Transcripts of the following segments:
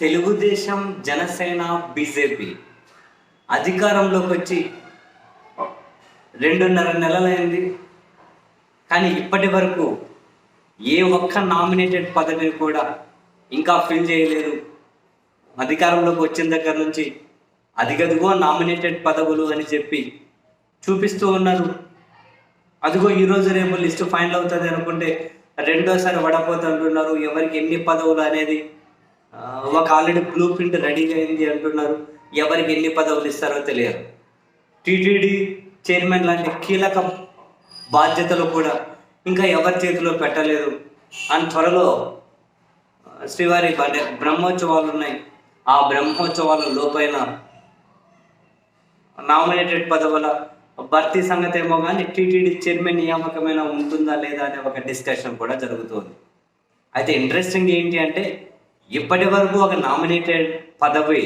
Telugu Desam Janasena BJP అధికారంలోకి వచ్చి రెండున్నర నెలలైంది. కానీ ఇప్పటి వరకు ఏ ఒక్క నామినేటెడ్ పదవిని కూడా ఇంకా ఫిల్ చేయలేదు. అధికారంలోకి వచ్చిన దగ్గర నుంచి అదిగదిగో నామినేటెడ్ పదవులు అని చెప్పి చూపిస్తూ ఉన్నారు. అదిగో ఈ రోజు రేపు లిస్ట్ ఫైనల్ అవుతుంది అనుకుంటే రెండోసారి వడపోతుంటున్నారు ఎవరికి ఎన్ని పదవులు అనేది ఒక ఆల్రెడీ బ్లూ ప్రింట్ రెడీ అయింది అంటున్నారు. ఎవరికి ఎన్ని పదవులు ఇస్తారో తెలియదు. టీటీడీ చైర్మన్ లాంటి కీలక బాధ్యతలు కూడా ఇంకా ఎవరి చేతిలో పెట్టలేదు. అని త్వరలో శ్రీవారి బ్రహ్మోత్సవాలు ఉన్నాయి. ఆ బ్రహ్మోత్సవాల లోపైన నామినేటెడ్ పదవుల భర్తీ సంగతి ఏమో కానీ టీటీడీ చైర్మన్ నియామకమైన ఉంటుందా లేదా అనే ఒక డిస్కషన్ కూడా జరుగుతుంది. అయితే ఇంట్రెస్టింగ్ ఏంటి అంటే ఇప్పటి వరకు ఒక నామినేటెడ్ పదవి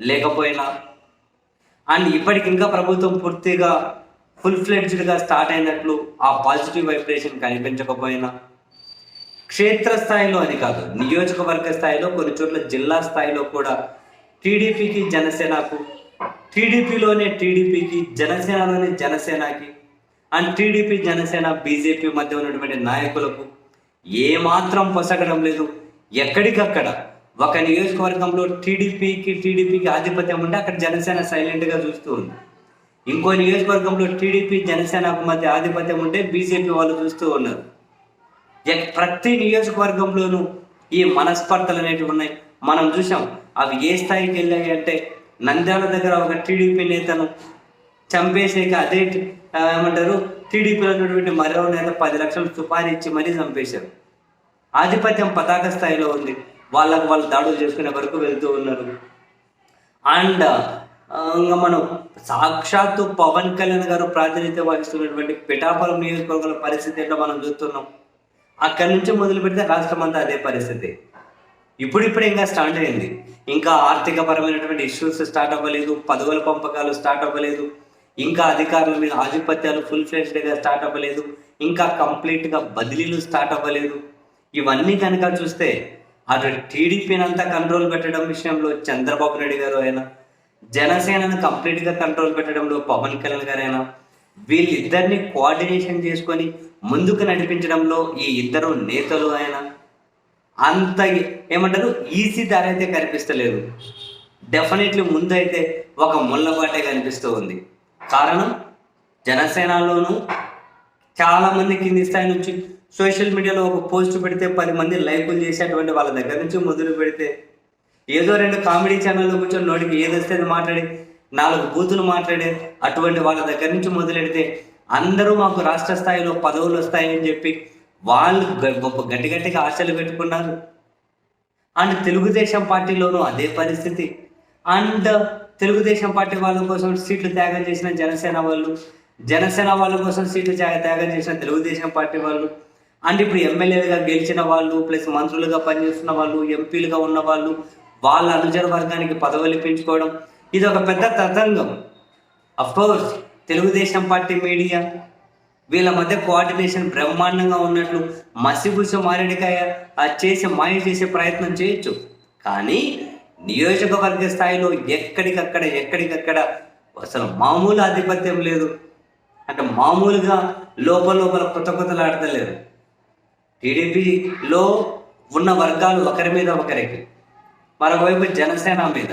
లేకపోయినా అండ్ ఇప్పటికి ఇంకా ప్రభుత్వం పూర్తిగా ఫుల్ ఫ్లెడ్జ్డ్గా స్టార్ట్ అయినట్లు ఆ పాజిటివ్ వైబ్రేషన్ కనిపించకపోయినా క్షేత్రస్థాయిలో అని కాదు నియోజకవర్గ స్థాయిలో కొన్ని చోట్ల జిల్లా స్థాయిలో కూడా టీడీపీకి జనసేనకు టీడీపీలోనే టీడీపీకి జనసేనలోనే జనసేనకి అండ్ టీడీపీ జనసేన బీజేపీ మధ్య ఉన్నటువంటి నాయకులకు ఏమాత్రం పొసగడం లేదు. ఎక్కడికక్కడ ఒక నియోజకవర్గంలో టీడీపీకి టీడీపీకి ఆధిపత్యం ఉంటే అక్కడ జనసేన సైలెంట్గా చూస్తూ ఉంది. ఇంకో నియోజకవర్గంలో టీడీపీ జనసేనకు మధ్య ఆధిపత్యం ఉంటే బీజేపీ వాళ్ళు చూస్తూ ఉన్నారు. ప్రతి నియోజకవర్గంలోనూ ఈ మనస్పర్ధలు అనేటివి ఉన్నాయి. మనం చూసాం అవి ఏ స్థాయికి వెళ్ళాయి అంటే నంద్యాల దగ్గర ఒక టీడీపీ నేతను చంపేసాక అదే ఏమంటారు? టీడీపీలో ఉన్నటువంటి మరో నేత పది లక్షలు సుపారీ ఇచ్చి మరీ చంపేశారు. ఆధిపత్యం పతాక స్థాయిలో ఉంది. వాళ్ళకు వాళ్ళు దాడులు చేసుకునే వరకు వెళ్తూ ఉన్నారు. అండ్ ఇంకా మనం సాక్షాత్తు పవన్ కళ్యాణ్ గారు ప్రాతినిధ్యం వహిస్తున్నటువంటి పిఠాపురం నియోజకవర్గాల పరిస్థితి ఏంటో మనం చూస్తున్నాం. అక్కడి నుంచి మొదలు పెడితే రాష్ట్రం అంతా అదే పరిస్థితి. ఇప్పుడిప్పుడు ఇంకా స్టార్ట్ అయింది. ఇంకా ఆర్థికపరమైనటువంటి ఇష్యూస్ స్టార్ట్ అవ్వలేదు పదవుల పంపకాలు స్టార్ట్ అవ్వలేదు ఇంకా అధికారుల మీద ఆధిపత్యాలు ఫుల్ ఫ్లెడ్జ్డ్గా స్టార్ట్ అవ్వలేదు ఇంకా కంప్లీట్గా బదిలీలు స్టార్ట్ అవ్వలేదు. ఇవన్నీ కనుక చూస్తే అటు టీడీపీని అంతా కంట్రోల్ పెట్టడం విషయంలో చంద్రబాబు నాయుడు గారు అయినా జనసేనను కంప్లీట్గా కంట్రోల్ పెట్టడంలో పవన్ కళ్యాణ్ గారైనా వీళ్ళిద్దరిని కోఆర్డినేషన్ చేసుకొని ముందుకు నడిపించడంలో ఈ ఇద్దరు నేతలు అయినా అంత ఏమంటారు ఈజీ దారి అయితే కనిపిస్తలేదు. డెఫినెట్లీ ముందైతే ఒక ముళ్ళబాటే కనిపిస్తూ ఉంది. కారణం జనసేనలోనూ చాలా మంది కింది స్థాయి నుంచి సోషల్ మీడియాలో ఒక పోస్ట్ పెడితే పది మంది లైకులు చేసేటువంటి వాళ్ళ దగ్గర నుంచి మొదలు పెడితే ఏదో రెండు కామెడీ ఛానల్లో కూర్చొని నోటికి ఏది అది మాట్లాడి నాలుగు బూతులు మాట్లాడే అటువంటి వాళ్ళ దగ్గర నుంచి మొదలెడితే అందరూ మాకు రాష్ట్ర స్థాయిలో పదవులు వస్తాయని చెప్పి వాళ్ళు గొప్ప గట్టి గట్టిగా ఆశలు పెట్టుకున్నారు. అండ్ తెలుగుదేశం పార్టీలోనూ అదే పరిస్థితి. అండ్ తెలుగుదేశం పార్టీ వాళ్ళ కోసం సీట్లు త్యాగం చేసిన జనసేన వాళ్ళు జనసేన వాళ్ళ కోసం సీట్లు త్యాగ- త్యాగం చేసిన తెలుగుదేశం పార్టీ వాళ్ళు అంటే ఇప్పుడు ఎమ్మెల్యేలుగా గెలిచిన వాళ్ళు ప్లస్ మంత్రులుగా పనిచేస్తున్న వాళ్ళు ఎంపీలుగా ఉన్న వాళ్ళు వాళ్ళ అనుచర వర్గానికి పదవులు పెంచుకోవడం ఇది ఒక పెద్ద తతంగం. కోర్స్ తెలుగుదేశం పార్టీ మీడియా వీళ్ళ మధ్య కోఆర్డినేషన్ బ్రహ్మాండంగా ఉన్నట్లు మసిబుస మారేడికాయ ఆ చేసి మాయ చేసే ప్రయత్నం చేయొచ్చు. కానీ నియోజకవర్గ స్థాయిలో ఎక్కడికక్కడ ఎక్కడికక్కడ అసలు మామూలు ఆధిపత్యం లేదు. అంటే మామూలుగా లోపల లోపల కొత్త కొత్తలు ఆడతలేరు టీడీపీలో ఉన్న వర్గాలు ఒకరి మీద ఒకరికి. మరోవైపు జనసేన మీద.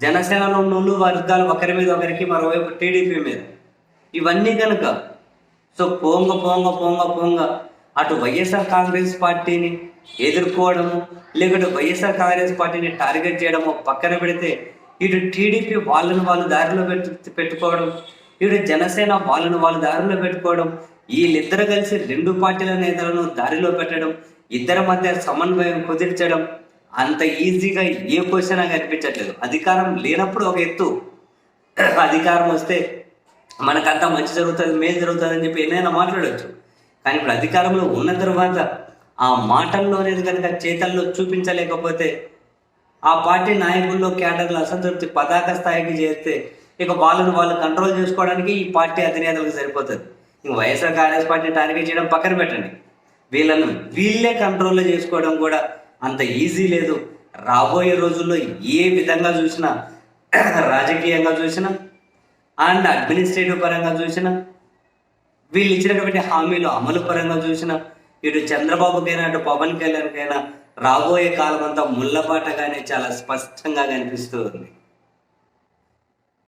జనసేనలో ఉన్న వర్గాలు ఒకరి మీద ఒకరికి మరోవైపు టీడీపీ మీద. ఇవన్నీ కనుక సో పోంగ పోంగ పోంగ పోంగ అటు వైఎస్ఆర్ కాంగ్రెస్ పార్టీని ఎదుర్కోవడము లేకుంటే వైఎస్ఆర్ కాంగ్రెస్ పార్టీని టార్గెట్ చేయడము పక్కన పెడితే ఇటు టీడీపీ వాళ్ళని వాళ్ళు దారిలో పెట్టు పెట్టుకోవడం ఇటు జనసేన వాళ్ళని వాళ్ళు దారిలో పెట్టుకోవడం వీళ్ళిద్దరు కలిసి రెండు పార్టీల నేతలను దారిలో పెట్టడం ఇద్దరి మధ్య సమన్వయం కుదిర్చడం అంత ఈజీగా ఏ క్వశ్చన్ కనిపించట్లేదు. అధికారం లేనప్పుడు ఒక ఎత్తు. అధికారం వస్తే మనకంతా మంచి జరుగుతుంది మేలు జరుగుతుంది అని చెప్పి ఎన్నైనా మాట్లాడవచ్చు కానీ ఇప్పుడు అధికారంలో ఉన్న తర్వాత ఆ మాటల్లో అనేది కనుక చేతల్లో చూపించలేకపోతే ఆ పార్టీ నాయకుల్లో క్యాడర్లు అసంతృప్తి పతాక స్థాయికి చేస్తే ఇక వాళ్ళని వాళ్ళు కంట్రోల్ చేసుకోవడానికి ఈ పార్టీ అధినేతలకు సరిపోతుంది. వైఎస్ఆర్ కాంగ్రెస్ పార్టీ టార్గెట్ చేయడం పక్కన పెట్టండి. వీళ్ళను వీళ్ళే కంట్రోల్లో చేసుకోవడం కూడా అంత ఈజీ లేదు. రాబోయే రోజుల్లో ఏ విధంగా చూసినా రాజకీయంగా చూసినా అండ్ అడ్మినిస్ట్రేటివ్ పరంగా చూసినా వీళ్ళు ఇచ్చినటువంటి హామీలు అమలు పరంగా చూసినా ఇటు చంద్రబాబుకైనా అటు పవన్ కళ్యాణ్కైనా రాబోయే కాలం అంతా కానీ చాలా స్పష్టంగా కనిపిస్తూ ఉంది.